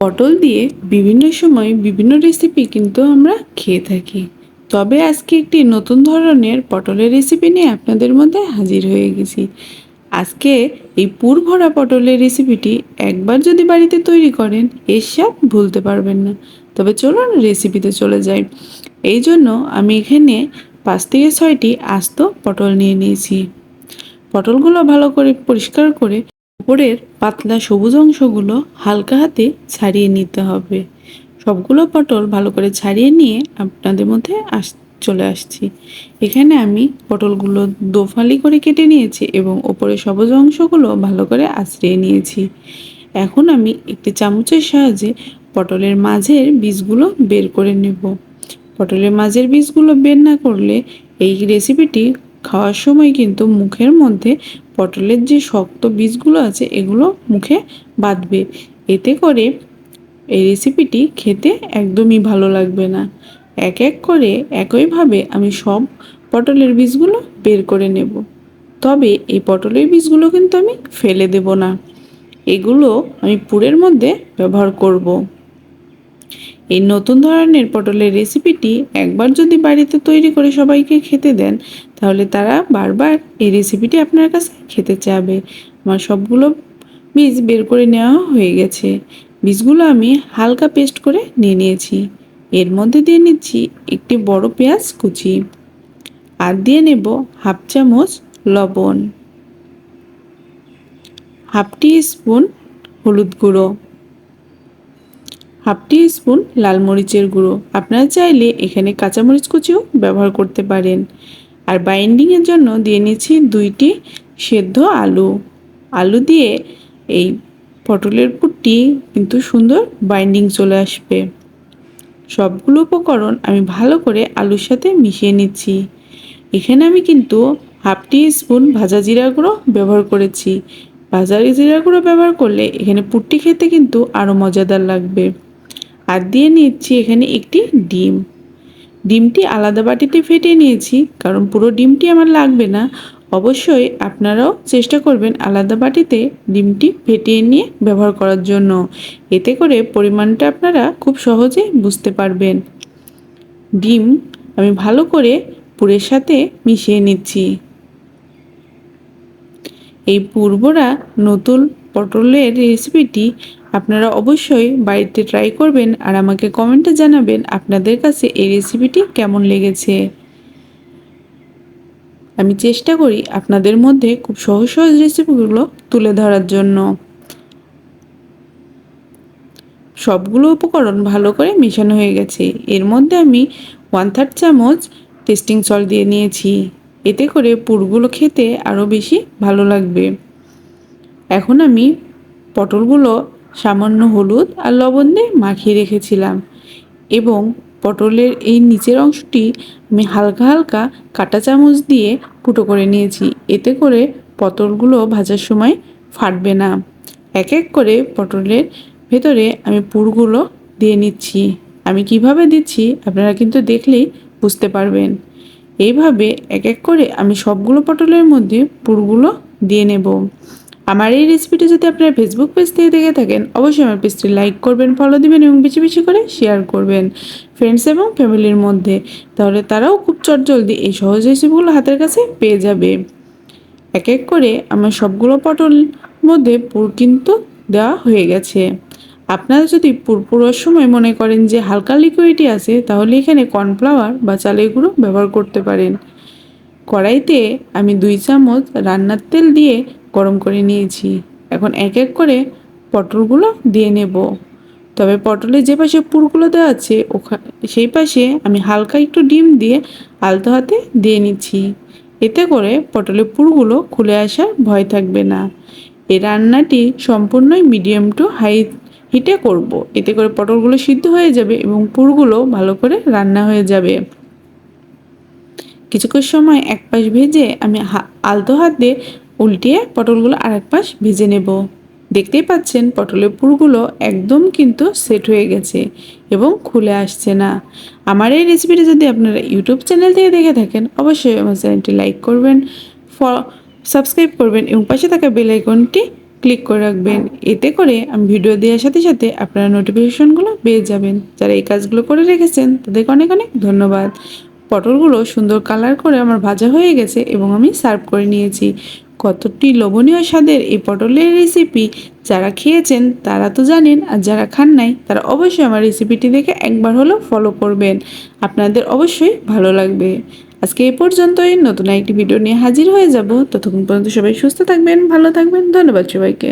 পটল দিয়ে বিভিন্ন সময় বিভিন্ন রেসিপি কিন্তু আমরা খেয়ে থাকি। তবে আজকে একটি নতুন ধরনের পটলের রেসিপি নিয়ে আপনাদের মধ্যে হাজির হয়ে গেছি। আজকে এই পুর ভরা পটলের রেসিপিটি একবার যদি বাড়িতে তৈরি করেন এর স্বাদ ভুলতে পারবেন না। তবে চলুন রেসিপিতে চলে যাই। এই জন্য আমি এখানে পাঁচ থেকে ছয়টি আস্ত পটল নিয়ে নিয়েছি। পটলগুলো ভালো করে পরিষ্কার করে উপরের পাতলা সবুজ অংশগুলো হালকা হাতে ছাড়িয়ে নিতে হবে। সবগুলো পটল ভালো করে ছাড়িয়ে নিয়ে আপনাদের মধ্যে আস, চলে আসছি। এখানে আমি পটলগুলো দোফালি করে কেটে নিয়েছি এবং ওপরে সবুজ অংশগুলো ভালো করে আশ্রিয়ে নিয়েছি। এখন আমি একটি চামচের সাহায্যে পটলের মাঝের বীজগুলো বের করে নেব। পটলের মাঝের বীজগুলো বের না করলে এই রেসিপিটি খাওয়ার সময় কিন্তু মুখের মধ্যে পটলের যে শক্ত বীজগুলো আছে, এগুলো মুখে বাঁধবে। এতে করে এই রেসিপিটি খেতে একদমই ভালো লাগবে না। এক এক করে একইভাবে আমি সব পটলের বীজগুলো বের করে নেব। তবে এই পটলের বীজগুলো কিন্তু আমি ফেলে দেব না। এগুলো আমি পুরের মধ্যে ব্যবহার করব। এই নতুন ধরনের পটলের রেসিপিটি একবার যদি বাড়িতে তৈরি করে সবাইকে খেতে দেন, তাহলে তারা বারবার এই রেসিপিটি আপনার কাছে খেতে চাবে। আমার সবগুলো বীজ বের করে নেওয়া হয়ে গেছে। বীজগুলো আমি হালকা পেস্ট করে নিয়ে নিয়েছি। এর মধ্যে দিয়ে নিচ্ছি একটি বড় পেঁয়াজ কুচি আর দিয়ে নেব হাফ চামচ লবণ, হাফ টি স্পুন হলুদ গুঁড়ো। হাফ টি স্পুন লাল মরিচের গুঁড়ো। আপনারা চাইলে এখানে কাঁচামরিচ কুচিও ব্যবহার করতে পারেন। আর বাইন্ডিংয়ের জন্য দিয়ে নিচ্ছি দুইটি সেদ্ধ আলু। আলু দিয়ে এই পটলের পুরটি কিন্তু সুন্দর বাইন্ডিং চলে আসবে। সবগুলো উপকরণ আমি ভালো করে আলুর সাথে মিশিয়ে নিচ্ছি। এখানে আমি কিন্তু হাফ টি স্পুন ভাজা জিরা গুঁড়ো ব্যবহার করেছি। ভাজা জিরা গুঁড়ো ব্যবহার করলে এখানে পুট্টি খেতে কিন্তু আরও মজাদার লাগবে। আর দিয়ে নিচ্ছি এখানে একটি ডিম। ডিমটি আলাদা বাটিতে ফেটে নিয়েছি, কারণ পুরো ডিমটি আমার লাগবে না। অবশ্যই আপনারাও চেষ্টা করবেন আলাদা বাটিতে ডিমটি ফেটিয়ে নিয়ে ব্যবহার করার জন্য। এতে করে পরিমাণটা আপনারা খুব সহজে বুঝতে পারবেন। ডিম আমি ভালো করে পুরের সাথে মিশিয়ে নিচ্ছি। এই পূর্বরা নতুন পটলের রেসিপিটি আপনারা অবশ্যই বাড়িতে ট্রাই করবেন আর আমাকে কমেন্টে জানাবেন আপনাদের কাছে এই রেসিপিটি কেমন লেগেছে। আমি চেষ্টা করি আপনাদের মধ্যে খুব সহজ সহজ রেসিপিগুলো তুলে ধরার জন্য। সবগুলো উপকরণ ভালো করে মেশানো হয়ে গেছে। এর মধ্যে আমি ওয়ান থার্ড চামচ টেস্টিং সল্ট দিয়ে নিয়েছি। এতে করে পুরগুলো খেতে আরও বেশি ভালো লাগবে। এখন আমি পটলগুলো সামান্য হলুদ আর লবণ দিয়ে মাখিয়ে রেখেছিলাম এবং পটলের এই নিচের অংশটি আমি হালকা হালকা কাটা চামচ দিয়ে ফুটো করে নিয়েছি। এতে করে পটলগুলো ভাজার সময় ফাটবে না। এক এক করে পটলের ভেতরে আমি পুরগুলো দিয়ে নিচ্ছি। আমি কীভাবে দিচ্ছি আপনারা কিন্তু দেখলেই বুঝতে পারবেন। এইভাবে এক এক করে আমি সবগুলো পটলের মধ্যে পুরগুলো দিয়ে নেব। আমার এই রেসিপিটি যদি আপনারা ফেসবুক পেজ থেকে দেখে থাকেন, অবশ্যই আমার পেজটি লাইক করবেন ফলো দিবেন এবং বেশি বেশি করে শেয়ার করবেন ফ্রেন্ডস এবং ফ্যামিলির মধ্যে। তাহলে তারাও খুব চটজলদি এই সহজ রেসিপিগুলো হাতের কাছে পেয়ে যাবে। এক এক করে আমার সবগুলো পটল মধ্যে পুর কিন্তু দেওয়া হয়ে গেছে। আপনারা যদি পুরপুরোর সময় মনে করেন যে হালকা লিকুইডি আছে, তাহলে এখানে কর্নফ্লাওয়ার বা চালের গুঁড়ো ব্যবহার করতে পারেন। কড়াইতে আমি দুই চামচ রান্নার তেল দিয়ে গরম করে নিয়েছি। এখন এক এক করে পটলগুলো দিয়ে নেব। তবে পটলের যে পাশে পুরগুলো দেওয়া আছে ওখানে সেই পাশে আমি হালকা একটু ডিম দিয়ে আলতো হাতে দিয়ে নিচ্ছি। এতে করে পটলের পুরগুলো খুলে আসার ভয় থাকবে না। এই রান্নাটি সম্পূর্ণই মিডিয়াম টু হাই হিটে করব। এতে করে পটলগুলো সিদ্ধ হয়ে যাবে এবং পুরগুলো ভালো করে রান্না হয়ে যাবে। কিছুক্ষণ সময় এক পাশ ভেজে আমি আলতো হাত উল্টিয়ে পটলগুলো আর এক পাশ ভেজে নেব। দেখতেই পাচ্ছেন, পটলের পুরগুলো একদম কিন্তু সেট হয়ে গেছে এবং খুলে আসছে না। আমার এই রেসিপিটা যদি আপনারা ইউটিউব চ্যানেল থেকে দেখে থাকেন, অবশ্যই আমার চ্যানেলটি লাইক করবেন সাবস্ক্রাইব করবেন এবং পাশে থাকা বেল আইকনটি ক্লিক করে রাখবেন। এতে করে আমি ভিডিও দেওয়ার সাথে সাথে আপনারা নোটিফিকেশনগুলো পেয়ে যাবেন। যারা এই কাজগুলো করে রেখেছেন, তাদেরকে অনেক অনেক ধন্যবাদ। পটলগুলো সুন্দর কালার করে আমার ভাজা হয়ে গেছে এবং আমি সার্ভ করে নিয়েছি। কতটি লোভনীয় স্বাদের এই পটলের রেসিপি যারা খেয়েছেন তারা তো জানেন আর যারা খান নাই, তারা অবশ্যই আমার রেসিপিটি দেখে একবার হলেও ফলো করবেন। আপনাদের অবশ্যই ভালো লাগবে। আজকে এ পর্যন্তই, নতুন একটি ভিডিও নিয়ে হাজির হয়ে যাব। ততক্ষণ পর্যন্ত সবাই সুস্থ থাকবেন, ভালো থাকবেন, ধন্যবাদ সবাইকে।